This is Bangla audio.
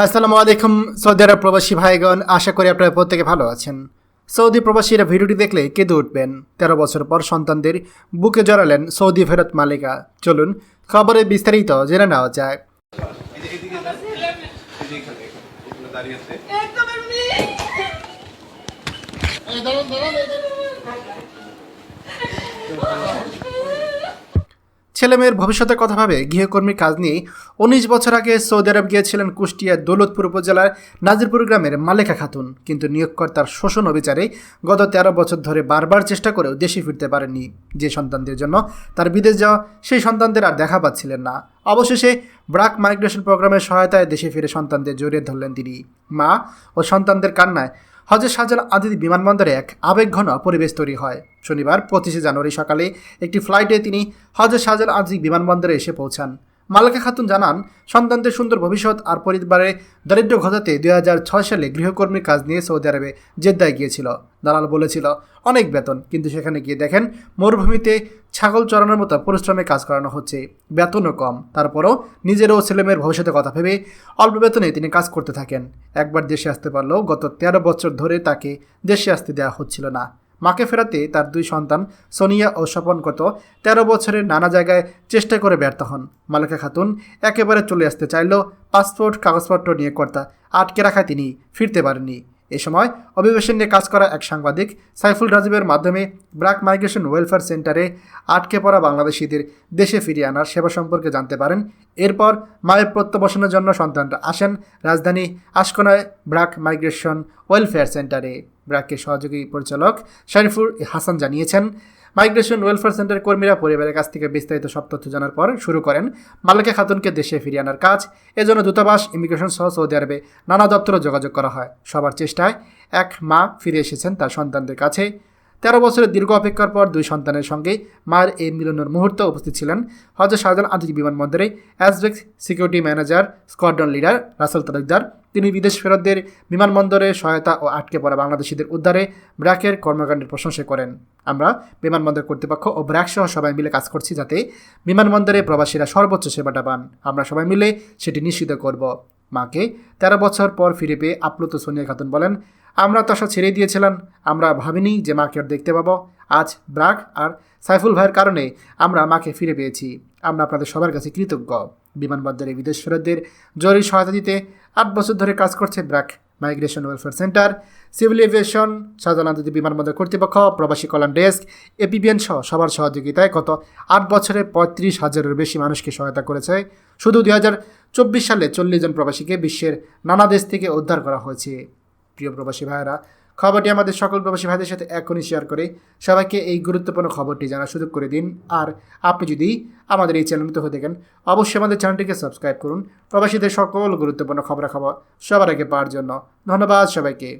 আসসালামু আলাইকুম, সৌদি আরব প্রবাসী ভাইগণ, আশা করি আপনারা প্রত্যেকে ভালো আছেন। সৌদি প্রবাসীরা ভিডিওটি দেখলে কেঁদে উঠবেন। তেরো বছর পর সন্তানদের বুকে জড়ালেন সৌদি ফেরত মালিকা। চলুন, খবরে বিস্তারিত জেনে নেওয়া যায় ছেলেমেয়ের ভবিষ্যতের কথা ভাবে গৃহকর্মীর কাজ নিয়ে উনিশ বছর আগে সৌদি আরব গিয়েছিলেন কুষ্টিয়ার দৌলতপুর উপজেলার নাজিরপুর গ্রামের মালেকা খাতুন। কিন্তু নিয়োগকর্তার শোষণ অবিচারে গত তেরো বছর ধরে বারবার চেষ্টা করেও দেশে ফিরতে পারেননি। যে সন্তানদের জন্য তার বিদেশ যাওয়া, সেই সন্তানদের আর দেখা পাচ্ছিলেন না। অবশেষে ব্রাক মাইগ্রেশন প্রোগ্রামের সহায়তায় দেশে ফিরে সন্তানদের জড়িয়ে ধরলেন তিনি। মা ও সন্তানদের কান্নায় হজরত শাহজালাল আদিত বিমানবন্দরে এক আবেগঘন পরিবেশ তৈরি হয়। শনিবার পঁচিশে জানুয়ারি সকালে একটি ফ্লাইটে তিনি হজরত শাহজালাল আদিত বিমানবন্দরে এসে পৌঁছান। মালাকা খাতুন জানান, সন্তানদের সুন্দর ভবিষ্যৎ আর পরিবারে দারিদ্র্য ঘটাতে দু হাজার ছয় সালে গৃহকর্মীর কাজ নিয়ে সৌদি আরবে জেদ্দায় গিয়েছিল। দালাল বলেছিল, অনেক বেতন, কিন্তু সেখানে গিয়ে দেখেন মরুভূমিতে ছাগল চড়ানোর মতো পরিশ্রমে কাজ করানো হচ্ছে। বেতনও কম। তারপরও নিজেরও ছেলেমেয়ের ভবিষ্যতের কথা ভেবে অল্প বেতনে তিনি কাজ করতে থাকেন। একবার দেশে আসতে পারলেও গত তেরো বছর ধরে তাকে দেশে আসতে দেওয়া হচ্ছিল না। মাকে ফেরাতে তার দুই সন্তান সোনিয়া ও স্বপন গত তেরো বছরের নানা জায়গায় চেষ্টা করে ব্যর্থ হন। মালেকা খাতুন একেবারে চলে আসতে চাইল পাসপোর্ট, কাগজপত্র নিয়ে কর্তা আটকে রাখায় তিনি ফিরতে পারেননি। এ সময় অভিবাসন নিয়ে কাজ করা এক সাংবাদিক সাইফুল রাজীবের মাধ্যমে ব্রাক মাইগ্রেশন ওয়েলফেয়ার সেন্টারে আটকে পড়া বাংলাদেশিদের দেশে ফিরিয়ে আনার সেবা সম্পর্কে জানতে পারেন। এরপর মায়ের প্রত্যাবাসনের জন্য সন্তানরা আসেন রাজধানী আশকোনায় ব্রাক মাইগ্রেশন ওয়েলফেয়ার সেন্টারে। ব্রাককে সহযোগী পরিচালক শরীফুর হাসান জানিয়েছেন মাইগ্রেশন ওয়েলফেয়ার সেন্টার কর্মীরা পরিবারের কাছ থেকে বিস্তারিত সব তথ্য জানার পর শুরু করেন মালিকা খাতুনকে দেশে ফিরিয়ে আনার কাজ। এজন্য দূতাবাস, ইমিগ্রেশন সহ সৌদি আরবে নানা দপ্তরে যোগাযোগ করা হয়। সবার চেষ্টায় এক মা ফিরে এসেছেন তার সন্তানদের কাছে। তেরো বছরের দীর্ঘ অপেক্ষার পর দুই সন্তানের সঙ্গে মায়ের এই মিলনের মুহূর্তে উপস্থিত ছিলেন হজরত শাহজালাল আন্তর্জাতিক বিমানবন্দরে অ্যাসবেক্স security manager, squadron leader Russell Talukdar. তিনি বিদেশ ফেরতদের বিমানবন্দরে সহায়তা ও আটকে পড়া বাংলাদেশিদের উদ্ধারে ব্র্যাকের কর্মকাণ্ডের প্রশংসা করেন। আমরা বিমানবন্দর কর্তৃপক্ষ ও ব্র্যাক সহ সবাই মিলে কাজ করছি যাতে বিমানবন্দরে প্রবাসীরা সর্বোচ্চ সেবাটা পান। আমরা সবাই মিলে সেটি নিশ্চিত করব। মাকে তেরো বছর পর ফিরে পেয়ে আপ্লুত সোনিয়া খাতুন বলেন আমরা তো আশা ছেড়ে দিয়েছিলাম। আমরা ভাবিনি যে মাকে আর দেখতে পাবো। আজ ব্রাক আর সাইফুল ভাইয়ের কারণে আমরা মাকে ফিরে পেয়েছি। আমরা আপনাদের সবার কাছে কৃতজ্ঞ। বিমানবন্দরে বিদেশ ফেরতদের জরুরি সহায়তা দিতে আট বছর ধরে কাজ করছে BRAC. Migration welfare centre civil aviation Shahjalal আন্তর্জাতিক বিমানবন্দর কর্তৃপক্ষ, প্রবাসী কল্যাণ ডেস্ক এপিবিএন সহ সবার সহযোগিতায় গত আট বছরে পঁয়ত্রিশ হাজারের বেশি মানুষকে সহায়তা করেছে। শুধু দুই হাজার চব্বিশ সালে চল্লিশ জন প্রবাসীকে বিশ্বের নানা দেশ থেকে উদ্ধার করা হয়েছে। প্রিয় প্রবাসী ভাইয়েরা, খবরটি আমাদের সকল প্রবাসী ভাইদের সাথে এখনই শেয়ার করে সবাইকে এই গুরুত্বপূর্ণ খবরটি জানার সুযোগ করে দিন। আর আপনি যদি আমাদের এই চ্যানেল হয়ে থাকেন, অবশ্যই আমাদের চ্যানেলটিকে সাবস্ক্রাইব করুন। প্রবাসীদের সকল গুরুত্বপূর্ণ খবরাখবর সবার আগে পাওয়ার জন্য ধন্যবাদ সবাইকে।